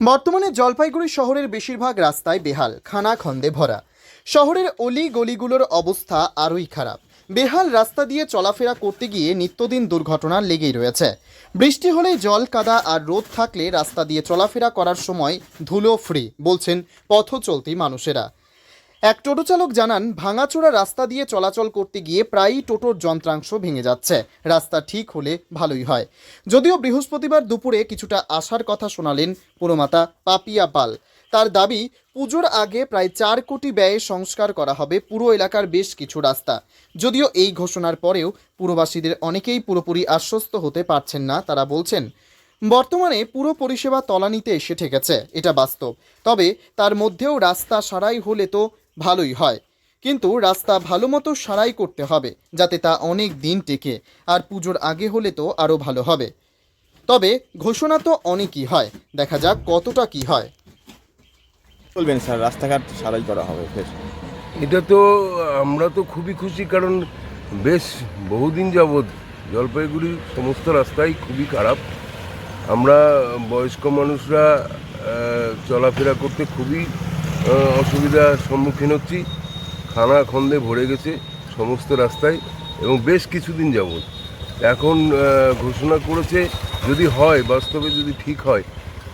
বর্তমানে জলপাইগুড়ি শহরের বেশিরভাগ রাস্তায় বেহাল, খানাখন্দে ভরা। শহরের অলি গলিগুলোর অবস্থা আরোই খারাপ। বেহাল রাস্তা দিয়ে চলাফেরা করতে গিয়ে নিত্যদিন দুর্ঘটনা লেগেই রয়েছে। বৃষ্টি হলে জল, কাদা আর রোদ থাকলে রাস্তা দিয়ে চলাফেরা করার সময় ধুলো ফ্রি, বলছেন পথ চলতি মানুষেরা। এক টোটো চালক জানান, ভাঙাচোরা রাস্তা দিয়ে চলাচল করতে গিয়ে প্রায়ই টোটোর যন্ত্রাংশ ভেঙে যাচ্ছে। রাস্তা ঠিক হলে ভালোই হয়। যদিও বৃহস্পতিবার দুপুরে কিছুটা আশার কথা শোনালেন পুরমাতা পাপিয়া পাল। তার দাবি, পুজোর আগে প্রায় চার কোটি ব্যয়ে সংস্কার করা হবে পুরো এলাকার বেশ কিছু রাস্তা। যদিও এই ঘোষণার পরেও পুরবাসীদের অনেকেই পুরোপুরি আশ্বস্ত হতে পারছেন না, তারা বলছেন, বর্তমানে পুরো পরিষেবা তলানিতে এসে ঠেকেছে, এটা বাস্তব। তবে তার মধ্যেও রাস্তা সারাই হলে তো ভালোই হয়। কিন্তু রাস্তা ভালো মতো সারাই করতে হবে যাতে তা অনেক দিন টেকে আর পুজোর আগে হলে তো আরও ভালো হবে। তবে ঘোষণা তো অনেকই হয় দেখা যাক কতটা কি হয়। বলবেন স্যার রাস্তাঘাট সারাই করা হবে ফের। এটা তো আমরা তো খুবই খুশি কারণ বেশ বহুদিন যাবৎ জলপাইগুড়ির সমস্ত রাস্তাই খুবই খারাপ। আমরা বয়স্ক মানুষরা চলাফেরা করতে খুবই অসুবিধার সম্মুখীন হচ্ছি। খানা খন্দে ভরে গেছে সমস্ত রাস্তায় এবং বেশ কিছুদিন যাবৎ। এখন ঘোষণা করেছে যদি হয়, বাস্তবে যদি ঠিক হয়,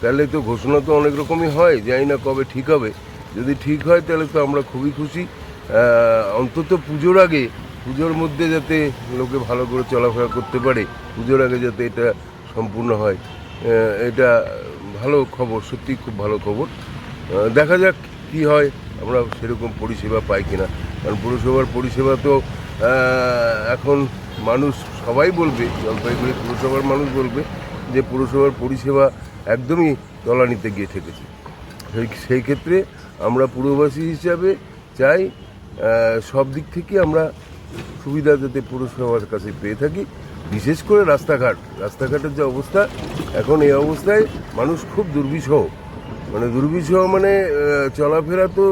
তাহলে তো ঘোষণা তো অনেক রকমই হয়, জানি না কবে ঠিক হবে। যদি ঠিক হয়, তাহলে তো আমরা খুবই খুশি। অন্তত পুজোর আগে, পুজোর মধ্যে যাতে লোকে ভালো করে চলাফেরা করতে পারে, পুজোর আগে যাতে এটা সম্পূর্ণ হয়। এটা ভালো খবর সত্যি খুব ভালো খবর। দেখা যাক কি হয়, আমরা সেরকম পরিষেবা পাই কিনা। কারণ পুরসভার পরিষেবা তো এখন মানুষ সবাই বলবে, জলপাইগুড়ি পুরসভার মানুষ বলবে যে পুরসভার পরিষেবা একদমই তলানিতে গিয়ে ঠেকেছে। সেই সেই ক্ষেত্রে আমরা পুরবাসী হিসাবে চাই সব দিক থেকে আমরা সুবিধা যাতে পুরসভার কাছে পেয়ে থাকি। বিশেষ করে রাস্তাঘাট, রাস্তাঘাটের যে অবস্থা, এখন এই অবস্থায় মানুষ খুব দুর্বিষহ। মানে দুর্বিষহ মানে চলাফেরা তো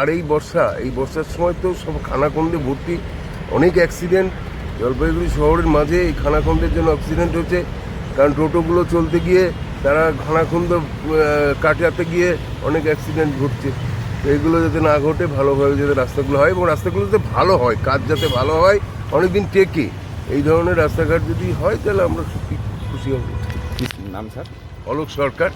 আর এই বর্ষা এই বর্ষার সময় তো সব খানাখন্দে ভর্তি অনেক অ্যাক্সিডেন্ট জলপাইগুড়ি শহরের মাঝে এই খানাখন্দের জন্য অ্যাক্সিডেন্ট হচ্ছে। কারণ টোটোগুলো চলতে গিয়ে তারা খানাখন্দ কাটাতে গিয়ে অনেক অ্যাক্সিডেন্ট ঘটছে। তো এগুলো যাতে না ঘটে ভালোভাবে যাতে রাস্তাগুলো হয় এবং রাস্তাগুলো যাতে ভালো হয় কাজ যাতে ভালো হয় অনেকদিন টেকে। এই ধরনের রাস্তাঘাট যদি হয় তাহলে আমরা খুশি হব। নাম স্যার? অলোক সরকার।